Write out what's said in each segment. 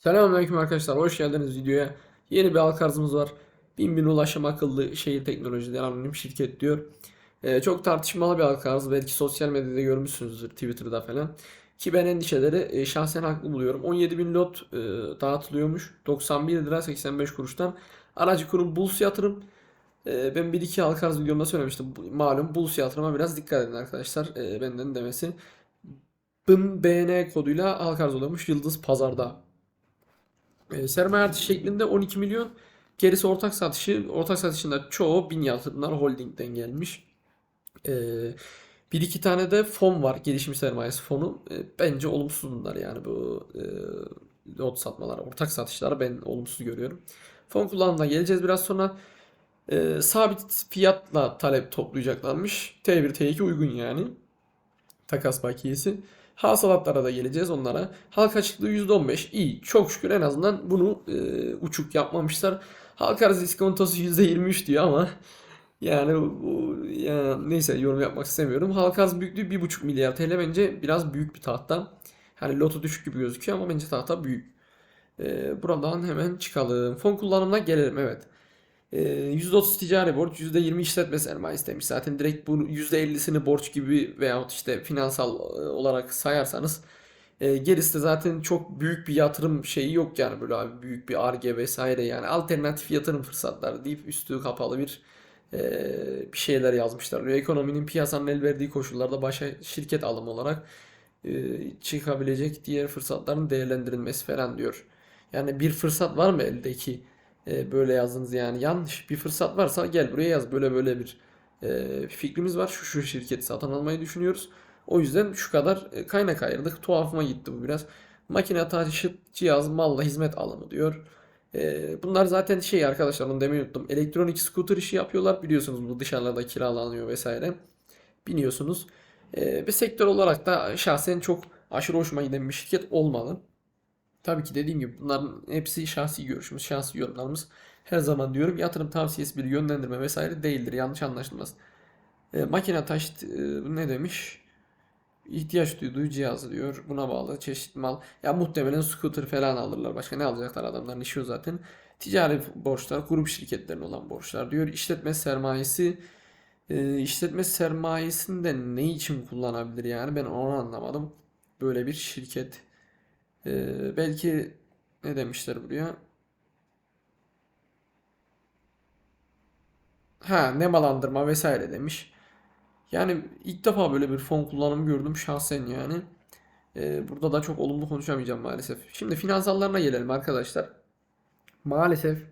Selamünaleyküm arkadaşlar. Hoş geldiniz videoya. Yeni bir halk arzımız var. 1000 bin ulaşım akıllı şehir teknolojileri anonim şirket diyor. Ee, çok tartışmalı bir halk arzı. Belki sosyal medyada görmüşsünüzdür Twitter'da falan. Ki ben endişeleri e, şahsen haklı buluyorum. 17 bin lot e, dağıtılıyormuş. 91 lira 85 kuruştan. Aracı kurum Bulls Yatırım. E, ben bir iki halk arz videomda söylemiştim. Malum Bulls Yatırım'a biraz dikkat edin arkadaşlar. E, benden demesi. BN koduyla halk arz oluyormuş Yıldız Pazar'da. E, sermaye artışı şeklinde 12 milyon. Gerisi ortak satışı. Ortak satışında çoğu bin yatırımlar holdingden gelmiş. E, bir iki tane de fon var. Gelişim sermayesi fonu. E, bence olumsuz bunlar yani bu e, lot satmalar, ortak satışları ben olumsuz görüyorum. Fon kullanımına geleceğiz biraz sonra. E, sabit fiyatla talep toplayacaklarmış. T1, T2 uygun yani. Takas bakiyesi. Hasılatlara da geleceğiz onlara. Halka açıklığı %15 iyi. Çok şükür en azından bunu e, uçuk yapmamışlar. Halka arz iskontosu %23 diyor ama yani bu, ya neyse yorum yapmak istemiyorum. Halka arz büyüklüğü 1,5 milyar TL bence biraz büyük bir tahta. Hani loto düşük gibi gözüküyor ama bence tahta büyük. E, buradan hemen çıkalım. Fon kullanımına gelelim evet. Ee, %30 ticari borç, %20 işletme sermayesi demiş. Zaten direkt bu %50'sini borç gibi veyahut işte finansal e, olarak sayarsanız e, gerisi de zaten çok büyük bir yatırım şeyi yok yani böyle abi büyük bir Ar-Ge vesaire yani alternatif yatırım fırsatları deyip üstü kapalı bir e, bir şeyler yazmışlar. Ekonominin piyasanın el verdiği koşullarda başa şirket alımı olarak çıkabilecek diğer fırsatların değerlendirilmesi falan diyor. Yani bir fırsat var mı eldeki? E, böyle yazdınız yani. Yanlış bir fırsat varsa gel buraya yaz. Böyle böyle bir e, fikrimiz var. Şu şu şirketi satın almayı düşünüyoruz. O yüzden şu kadar e, kaynak ayırdık. Tuhafıma gitti bu biraz. Makine taşıt cihaz malla hizmet alımı diyor. E, bunlar zaten şey arkadaşlar onu demeyi unuttum. Elektronik scooter işi yapıyorlar. Biliyorsunuz bu dışarılarda kiralanıyor vesaire. Biniyorsunuz. E, ve sektör olarak da şahsen çok aşırı hoşuma giden bir şirket olmalı. Tabii ki dediğim gibi bunların hepsi şahsi görüşümüz, şahsi yorumlarımız. Her zaman diyorum yatırım tavsiyesi bir yönlendirme vesaire değildir. Yanlış anlaşılmasın. E, makine taşıt e, ne demiş? İhtiyaç duyduğu cihazı diyor. Buna bağlı çeşitli mal. Ya muhtemelen scooter falan alırlar. Başka ne alacaklar adamların işi o zaten. Ticari borçlar, grup şirketlerine olan borçlar diyor. İşletme sermayesi e, işletme sermayesini de ne için kullanabilir yani ben onu anlamadım. Böyle bir şirket. Ee, belki ne demişler buraya? Ha, nemalandırma vesaire demiş. Yani ilk defa böyle bir fon kullanımı gördüm şahsen yani. Ee, burada da çok olumlu konuşamayacağım maalesef. Şimdi finansallarına gelelim arkadaşlar. Maalesef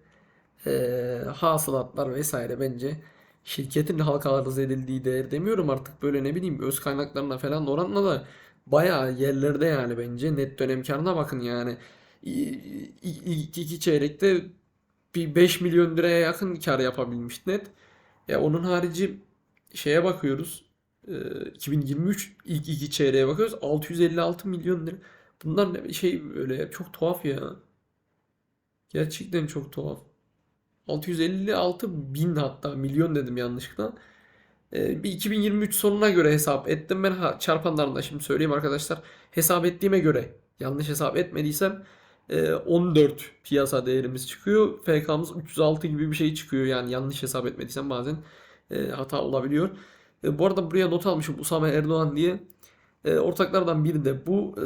ee, hasılatlar vesaire bence şirketin halka arz edildiği değer demiyorum artık böyle ne bileyim öz kaynaklarına falan oranla da bayağı yerlerde yani bence net dönem karına bakın yani ilk iki çeyrekte bir 5 milyon liraya yakın kar yapabilmiş net. Ya onun harici şeye bakıyoruz. Ee, 2023 ilk iki çeyreğe bakıyoruz. 656 milyon lira. Bunlar ne şey böyle çok tuhaf ya. Gerçekten çok tuhaf. 656 bin hatta milyon dedim yanlışlıkla. Ee, bir 2023 sonuna göre hesap ettim ben ha, çarpanlarını şimdi söyleyeyim arkadaşlar. Hesap ettiğime göre yanlış hesap etmediysem e, 14 piyasa değerimiz çıkıyor. FK'mız 306 gibi bir şey çıkıyor yani yanlış hesap etmediysem bazen e, hata olabiliyor. E, bu arada buraya not almışım Usame Erdoğan diye. E, ortaklardan biri de bu. E,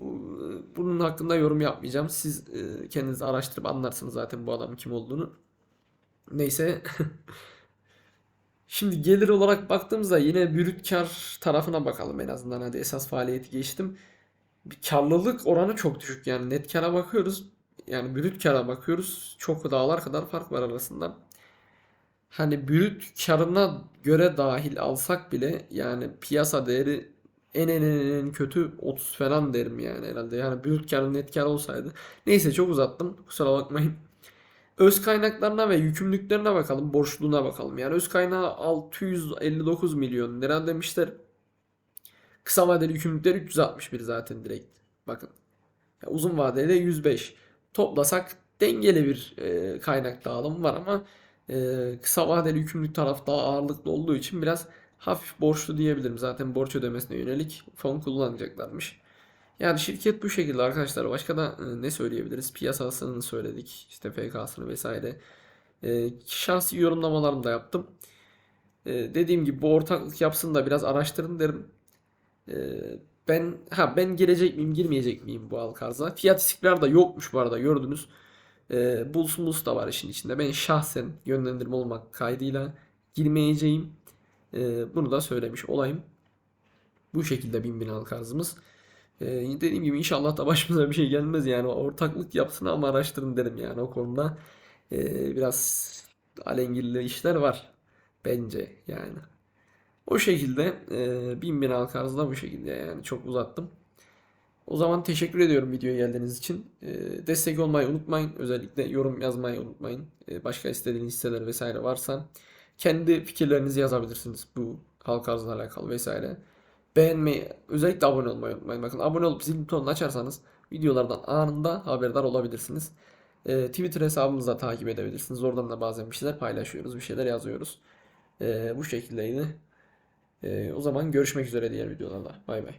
bu bunun hakkında yorum yapmayacağım. Siz e, kendiniz araştırıp anlarsınız zaten bu adamın kim olduğunu. Neyse. Şimdi gelir olarak baktığımızda yine brüt kar tarafına bakalım en azından. Hadi esas faaliyeti geçtim. Bir karlılık oranı çok düşük yani net kara bakıyoruz. Yani brüt kara bakıyoruz. Çok dağlar kadar fark var arasında. Hani brüt karına göre dahil alsak bile yani piyasa değeri en en en en kötü 30 falan derim yani herhalde. Yani brüt kar net kar olsaydı. Neyse çok uzattım. Kusura bakmayın. Öz kaynaklarına ve yükümlülüklerine bakalım, borçluğuna bakalım. Yani öz kaynağı 659 milyon lira demişler. Kısa vadeli yükümlülükler 361 zaten direkt. Bakın. Ya uzun vadeli de 105. Toplasak dengeli bir e, kaynak dağılımı var ama e, kısa vadeli yükümlülük taraf daha ağırlıklı olduğu için biraz hafif borçlu diyebilirim. Zaten borç ödemesine yönelik fon kullanacaklarmış. Yani şirket bu şekilde arkadaşlar. Başka da e, ne söyleyebiliriz? Piyasasını söyledik. işte FK'sını vesaire. E, şahsi yorumlamalarımı da yaptım. E, dediğim gibi bu ortaklık yapsın da biraz araştırın derim. E, ben ha ben girecek miyim girmeyecek miyim bu halka arza? Fiyat istikrar da yokmuş bu arada gördünüz. E, Bulls da var işin içinde. Ben şahsen yönlendirme olmak kaydıyla girmeyeceğim. E, bunu da söylemiş olayım. Bu şekilde bin bin halka Ee, dediğim gibi inşallah da başımıza bir şey gelmez yani ortaklık yapsın ama araştırın derim yani o konuda Ee, biraz alengirli işler var bence yani. O şekilde e, bin bin halka bu şekilde yani çok uzattım. O zaman teşekkür ediyorum videoya geldiğiniz için. Ee, destek olmayı unutmayın. Özellikle yorum yazmayı unutmayın. Ee, başka istediğiniz hisseler vesaire varsa kendi fikirlerinizi yazabilirsiniz bu halka arzla alakalı vesaire. Beğenmeyi, özellikle abone olmayı unutmayın. Bakın abone olup zil butonunu açarsanız videolardan anında haberdar olabilirsiniz. Ee, Twitter hesabımızı da takip edebilirsiniz. Oradan da bazen bir şeyler paylaşıyoruz, bir şeyler yazıyoruz. Ee, bu şekildeydi. Ee, o zaman görüşmek üzere diğer videolarda. Bay bay.